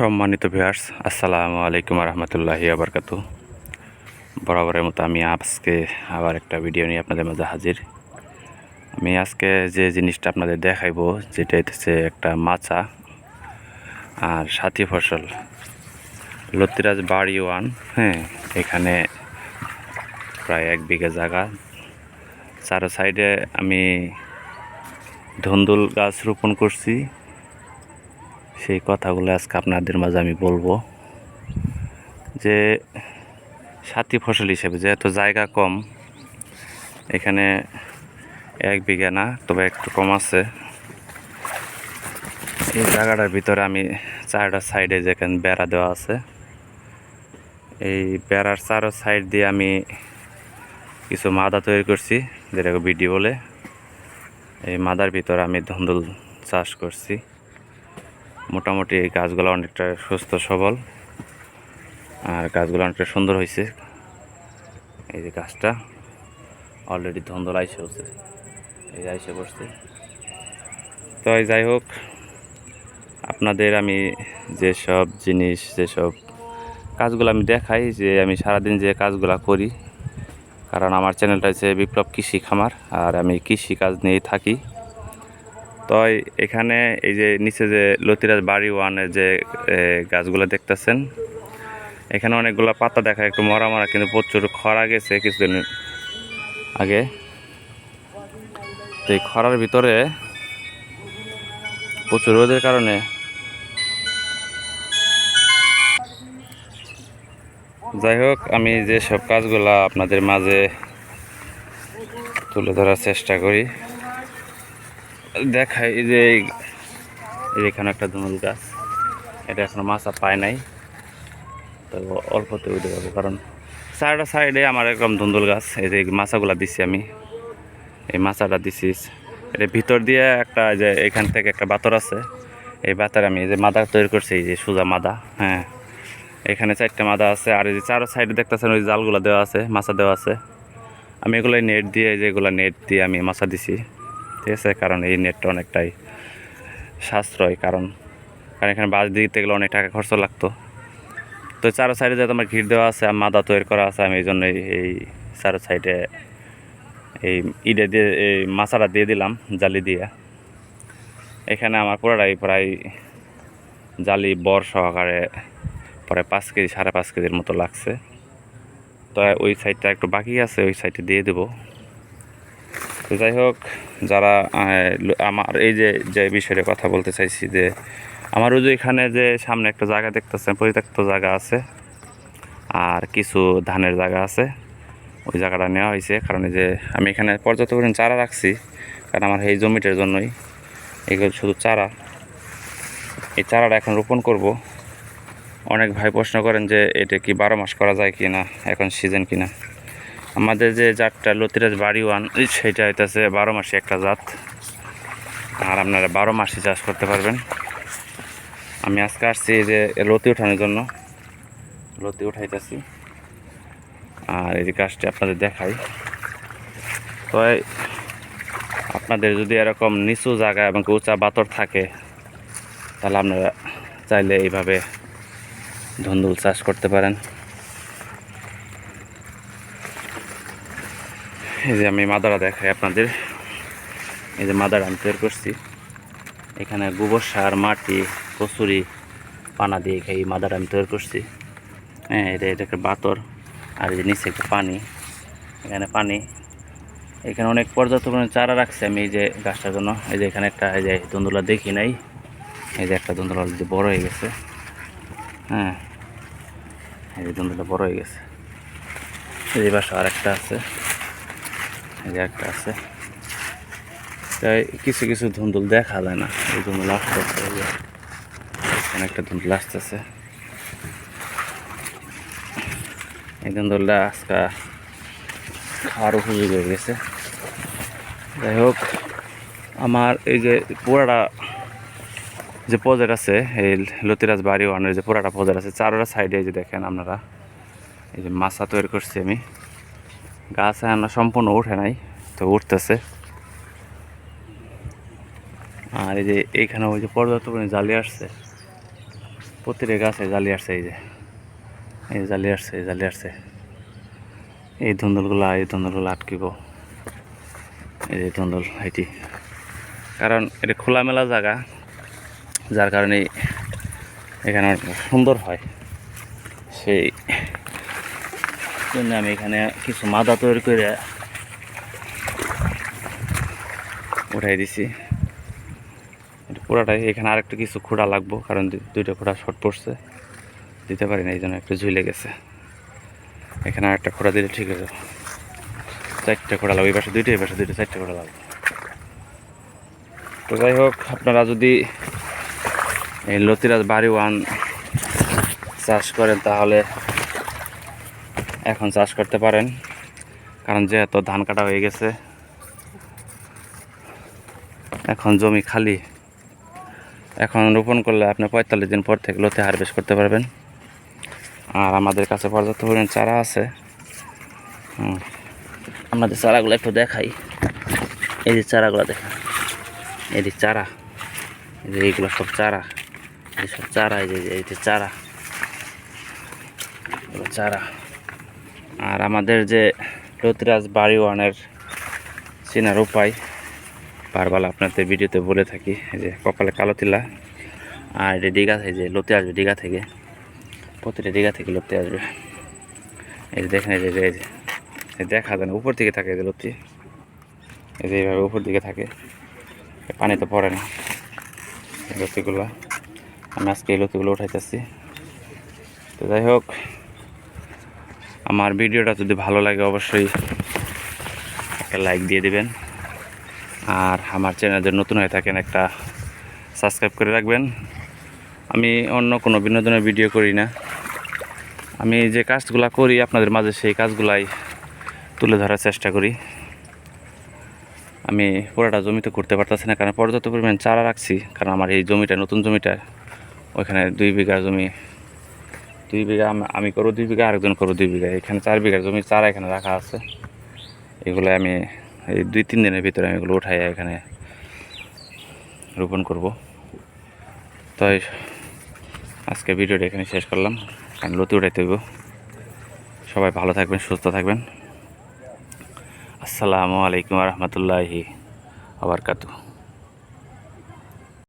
সম্মানিত ভিউয়ার্স আসসালামু আলাইকুম রহমতুল্লাহি আবরকাতু বরাবরের মতো আমি আজকে আবার একটা ভিডিও নিয়ে আপনাদের মাঝে হাজির। আমি আজকে যে জিনিসটা আপনাদের দেখাইবো, যেটা হচ্ছে একটা মাচা আর সাথী ফসল। লতিরাজ বাড়ি ওয়ান হ্যাঁ এখানে প্রায় এক বিঘা জায়গা। চারো সাইডে আমি ধুন্দুল গাছ রোপণ করছি। সেই কথাগুলো আজকে আপনাদের মাঝে আমি বলব। যে সাথী ফসল হিসেবে যেহেতু জায়গা কম, এখানে এক বিঘা না, তবে একটু কম আছে। এই জায়গাটার ভিতরে আমি চারটা সাইডে যেখানে বেড়া দেওয়া আছে, এই বেড়ার চারো সাইড দিয়ে আমি কিছু মাদা তৈরি করছি, যেটাকে বিডি বলে। এই মাদার ভিতরে আমি ধুন্দুল চাষ করছি। মোটামুটি এই গাছগুলো অনেকটা সুস্থ, সবল। আর গাছগুলো অনেকটা সুন্দর হয়েছে। এই যে গাছটা অলরেডি ধন্দল আইসে হচ্ছে এই আইসে পড়ছে তো যাই হোক, আপনাদের আমি যেসব জিনিস, যেসব কাজগুলো আমি দেখাই, যে আমি সারাদিন যে কাজগুলো করি, কারণ আমার চ্যানেলটা হচ্ছে বিপ্লব কৃষি খামার, আর আমি কৃষি কাজ নিয়েই থাকি। তো এখানে এই যে নিচে যে লতিরাজ বাড়ি ওয়ানের যে গাছগুলো দেখতেছেন, এখানে অনেকগুলো পাতা দেখা একটু মরা মরা, কিন্তু প্রচুর খরা গেছে কিছুদিন আগে। তো এই খরার ভিতরে প্রচুর রোদের কারণে যাই হোক, আমি যে সব কাজগুলা আপনাদের মাঝে তুলে ধরার চেষ্টা করি। দেখাই, এই যে এখানে একটা ধুনুল গাছ। এটা এখনও মাছা পায় নাই। তো অল্পতে উঠে যাব, কারণ চারটা সাইডে আমার একদম ধুন্দুল গাছ। এই যে মাছাগুলা দিছি আমি। এই মাছাটা দিছি। এটা ভিতর দিয়ে একটা যে এখান থেকে একটা বাতর আছে। এই বাতার আমি যে মাদা তৈরি করছি, এই যে সোজা মাদা হ্যাঁ। এখানে চারটে মাদা আছে, আর এই যে চারো সাইডে দেখতেছেন ওই জালগুলো দেওয়া আছে, মাছা দেওয়া আছে। আমি এগুলো নেট দিয়ে যেগুলো নেট দিয়ে আমি মাছা দিছি। ঠিক আছে কারণ এই নেটটা অনেকটাই সাশ্রয়, কারণ কারণ এখানে বাস দিতে গেলে অনেক টাকা খরচ লাগতো। তো চারো সাইডে যেহেতু আমার ঘির দেওয়া আছে, আর মাদা তৈরি করা আছে, আমি এই জন্য এই- এই চারো সাইডে এই ইডে দিয়ে, এই মাছাটা দিয়ে দিলাম, জালি দিয়ে। এখানে আমার পুরোটাই প্রায় জালি বর সহকারে পরে পাঁচ কেজি, সাড়ে পাঁচ কেজির মতো লাগছে। তো ওই সাইডটা একটু বাকি আছে, ওই সাইডে দিয়ে দেবো। তো যাই হোক, যারা আমার এই যে যে বিষয়ে কথা বলতে চাইছি যে আমার ওই যে এখানে যে সামনে একটা জায়গা দেখতেছেন, পরিত্যক্ত জায়গা আছে, আর কিছু ধানের জায়গা আছে, ওই জায়গাটা নেওয়া হয়েছে, কারণ যে আমি এখানে পর্যাপ্ত পরিমাণ চারা রাখছি, কারণ আমার এই জমিটার জন্যই এগুলো শুধু চারা। এই চারাটা এখন রোপণ করব। অনেক ভাই প্রশ্ন করেন যে, এটা কি বারো মাস করা যায় কি না এখন সিজন কি না আমাদের যে জাতটা লতিরাজ বাড়ি ওয়ান সেটা হইতেছে বারো মাসে একটা জাত। আর আপনারা বারো মাসই চাষ করতে পারবেন। আমি আজকে আসছি যে লতি উঠানোর জন্য। লতি উঠাইতেছি। আর এই গাছটি আপনাদের দেখাই। তো আপনাদের যদি এরকম নিচু জায়গা এবং উঁচা বাতর থাকে, তাহলে আপনারা চাইলে এইভাবে ধুন্দুল চাষ করতে পারেন। এই যে আমি মাদারা দেখাই আপনাদের। এই যে মাদার আমি তৈরি করছি। এখানে গোবর সার, মাটি, কচুরি, পানা দিয়ে এই মাদার আমি তৈরি করছি। হ্যাঁ এটা এটা একটা বাতর আর এই যে নিচে একটা পানি। এখানে পানি। এখানে অনেক পর্যাপ্ত পরিমাণে চারা রাখছি আমি এই যে গাছটার জন্য। এই যে এখানে একটা, এই যে ধুন্দুলা দেখি নাই। এই যে একটা ধুন্দুলা অলরেডি বড় হয়ে গেছে। হ্যাঁ এই যে ধুন্দুলা বড় হয়ে গেছে। এই যে বাসা আর একটা আছে। যে একটা আছে। তাই কিছু কিছু ধুন্দুল দেখা যায় না। এই ধুন্দুল আসতেছে এই যে এখানে একটা ধুন্দুল আসতেছে। এই ধুন্দুলটা আজকে খাওয়ার উপযোগী হয়ে গেছে। যাই হোক, আমার এই যে পুরাটা যে প্রজেক্ট আছে, এই লতিরাজ বাড়ি ওয়ানের যে পুরাটা প্রজেক্ট আছে, চারোটা সাইডে যে দেখেন আপনারা। এই যে মাছা তৈরি করছি আমি। গাছ এখন সম্পূর্ণ উঠে নাই, তো উঠতেছে। আর এই যে এইখানে ওই যে পর্যাপ্ত পরিমাণে জালি আসছে, প্রতিটা গাছে জালি আসছে এই যে। এই জালি আসছে, এই জালি আসছে। এই ধুন্দুলগুলা, এই ধুন্দুলগুলো আটকিব। এই যে ধুন্দুল, এটি। কারণ এটা খোলামেলা জায়গা, যার কারণে এখানে সুন্দর হয়। সেই জন্য আমি এখানে কিছু মাদা তৈরি করে উঠাই দিছি। পুরাটাই এখানে আরেকটু কিছু খোঁড়া লাগবো, কারণ দুইটা খোঁড়া শর্ট পড়ছে। দিতে পারি না এই জন্য একটু ঝুলে গেছে। এখানে আরেকটা খোঁড়া দিলে ঠিক আছে চারটে খোঁড়া লাগবে, এই পাশে দুইটা, এই পাশে দুইটা, চারটে খোঁড়া লাগবে। তো যাই হোক, আপনারা যদি এই লতিরাজ বাড়ি ওয়ান চাষ করেন, তাহলে এখন চাষ করতে পারেন, কারণ যেহেতু ধান কাটা হয়ে গেছে, এখন জমি খালি। এখন রোপণ করলে আপনি পঁয়তাল্লিশ দিন পর থেকে লোতে হারভেস্ট করতে পারবেন। আর আমাদের কাছে পর্যাপ্ত পরিমাণ চারা আছে। আমাদের চারাগুলো একটু দেখাই, এই যে চারাগুলো দেখা এই যে চারা, এই যে এইগুলো সব চারা, এই সব চারা, এই যে এই যে চারা চারা। আর আমাদের যে লতিরাজ বাড়ি ওয়ানের চেনার উপায়, বারবার আপনাদের ভিডিওতে বলে থাকি যে কপালে কালো তিলা আর এটা দীঘা এই যে লতি আসবে দীঘা থেকে, প্রতিটা দীঘা থেকে লতি আসবে। এই যে দেখেন, এই যে এই যে দেখা যায় না, উপর দিকে থাকে যে লতি, এই যে এইভাবে উপর দিকে থাকে এ পানিতে পড়ে না লতিগুলো। আমি আজকে এই লতিগুলো উঠাইতেছি। তো যাই হোক আমার ভিডিওটা যদি ভালো লাগে অবশ্যই একটা লাইক দিয়ে দিবেন। আর আমার চ্যানেল যদি নতুন হয়ে থাকেন একটা সাবস্ক্রাইব করে রাখবেন। আমি অন্য কোনো বিনোদনের ভিডিও করি না। আমি যে কাজগুলো করি, আপনাদের মাঝে সেই কাজগুলাই তুলে ধরার চেষ্টা করি। আমি পুরোটা জমিতে করতে পারতেছি না, কারণ পর্যাপ্ত পরিমাণ চারা রাখছি। কারণ আমার এই জমিটা, নতুন জমিটা, ওইখানে দুই বিঘা জমি দুই বিঘা, আমি করো দুই বিঘা, আরেকজন করো দুই বিঘা। এখানে চার বিঘা জমি, চারা এখানে রাখা আছে। এগুলো আমি এই দুই, তিন দিনের ভিতরে আমি এগুলো উঠাই এখানে রোপণ করব। তাই আজকে ভিডিওটা এখানে শেষ করলাম। কারণ লতি উঠাইতে হইব। সবাই ভালো থাকবেন, সুস্থ থাকবেন। আসসালামু আলাইকুম রহমতুল্লাহি আবরকাতু